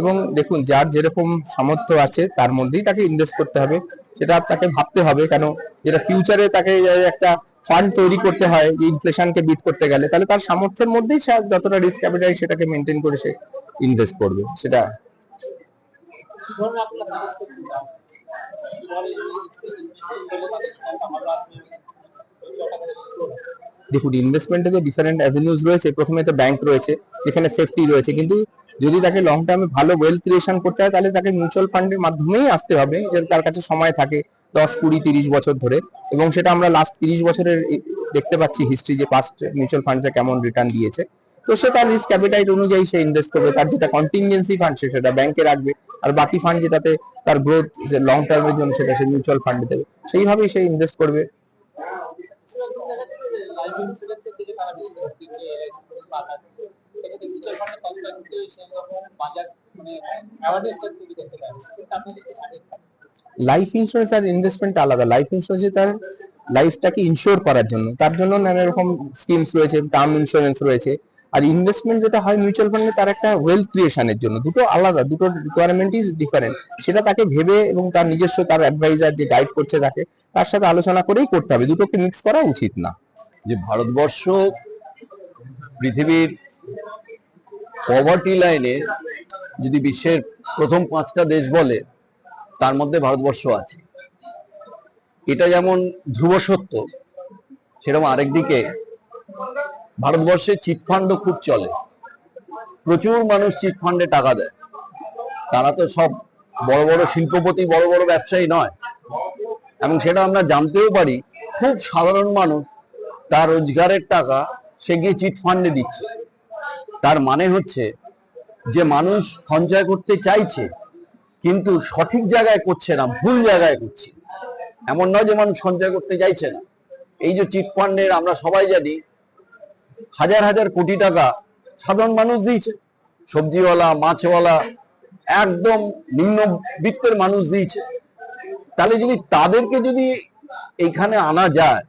এবং দেখুন, যার যেরকম সামর্থ্য আছে, তার মধ্যেই তাকে ইনভেস্ট করতে হবে সেটা তাকে ভাবতে হবে, কেন যেটা ফিউচারে তাকে একটা ফান্ড তৈরি করতে হয়, যে ইনফ্লেশনকে বিট করতে গেলে, তাহলে তার সামর্থ্যের মধ্যেই যতটা রিস্ক ক্যাপিটাল সেটাকে মেনটেন করে সে ইনভেস্ট করবে সেটা যে। দেখুন ইনভেস্টমেন্টে তো ডিফারেন্ট অ্যাভিনিউজ রয়েছে, প্রথমে তো ব্যাংক রয়েছে যেখানে সেফটি রয়েছে, কিন্তু যদি তাকে লং টার্মে ভালো ওয়েলথ ক্রিয়েশন করতে হয়, তাহলে তাকে মিউচুয়াল ফান্ডের মাধ্যমেই আসতে হবে, যে তার কাছে সময় থাকে দশ, কুড়ি, তিরিশ বছর ধরে। এবং সেটা আমরা লাস্ট তিরিশ বছরের দেখতে পাচ্ছি হিস্ট্রি যে পাস্ট মিউচুয়াল ফান্ডসে কেমন রিটার্ন দিয়েছে। তো সে তার রিস্ক ক্যাপিটাইট অনুযায়ী সে ইনভেস্ট করবে। তার যেটা কন্টিনজেন্সি ফান্ড সে সেটা ব্যাংকে রাখবে। আর বাকি ফান্ড যেটাতে তার গ্রোথ লং টার্মের জন্য সেটা সে মিউচুয়াল ফান্ডে দেবে। সেইভাবেই সে ইনভেস্ট করবে। লাইফ ইন্স্যুরেন্সের দিকে তারা বেশি দিচ্ছে লাইফ ইন্স্যুরেন্স আর ইনভেস্টমেন্ট আলাদা। লাইফ ইন্স্যুরেন্সে তার লাইফটাকে ইনশিওর করার জন্য। তার জন্য নানা রকম স্কিমস রয়েছে টার্ম ইন্স্যুরেন্স রয়েছে। আর ইনভেস্টমেন্ট যেটা হয় মিউচুয়াল ফান্ডে তার একটা ওয়েলথ ক্রিয়েশনের জন্য। দুটো আলাদা, দুটো রিকোয়ারমেন্ট ইজ ডিফারেন্ট সেটা তাকে ভেবে এবং তার নিজস্ব তার অ্যাডভাইজার যে গাইড করছে তাকে, তার সাথে আলোচনা করেই করতে হবে। দুটোকে মিক্স করা উচিত না। যে ভারতবর্ষ পৃথিবীর পভার্টি লাইনে যদি বিশ্বের প্রথম পাঁচটা দেশ বলে, তার মধ্যে ভারতবর্ষ আছে। এটা যেমন ধ্রুব সত্য, সেরকম আরেকদিকে ভারতবর্ষে চিটফান্ডও খুব চলে। প্রচুর মানুষ চিটফান্ডে টাকা দেয়। তারা তো সব বড় বড় শিল্পপতি, বড় বড় ব্যবসায়ী নয়। এবং সেটা আমরা জানতেও পারি, খুব সাধারণ মানুষ তার রোজগারের টাকা সে গিয়ে চিট ফান্ডে দিচ্ছে। তার মানে হচ্ছে যে মানুষ সঞ্চয় করতে চাইছে, কিন্তু সঠিক জায়গায় করছে না, ভুল জায়গায় করছে। এমন নয় যে মানুষ সঞ্চয় করতে চাইছে না। এই যে চিট ফান্ডের আমরা সবাই জানি, হাজার হাজার কোটি টাকা সাধারণ মানুষ দিয়েছে। সবজিওয়ালা, মাছওয়ালা, একদম নিম্নবিত্তের মানুষ দিয়েছে। তাহলে যদি তাদেরকে যদি এইখানে আনা যায়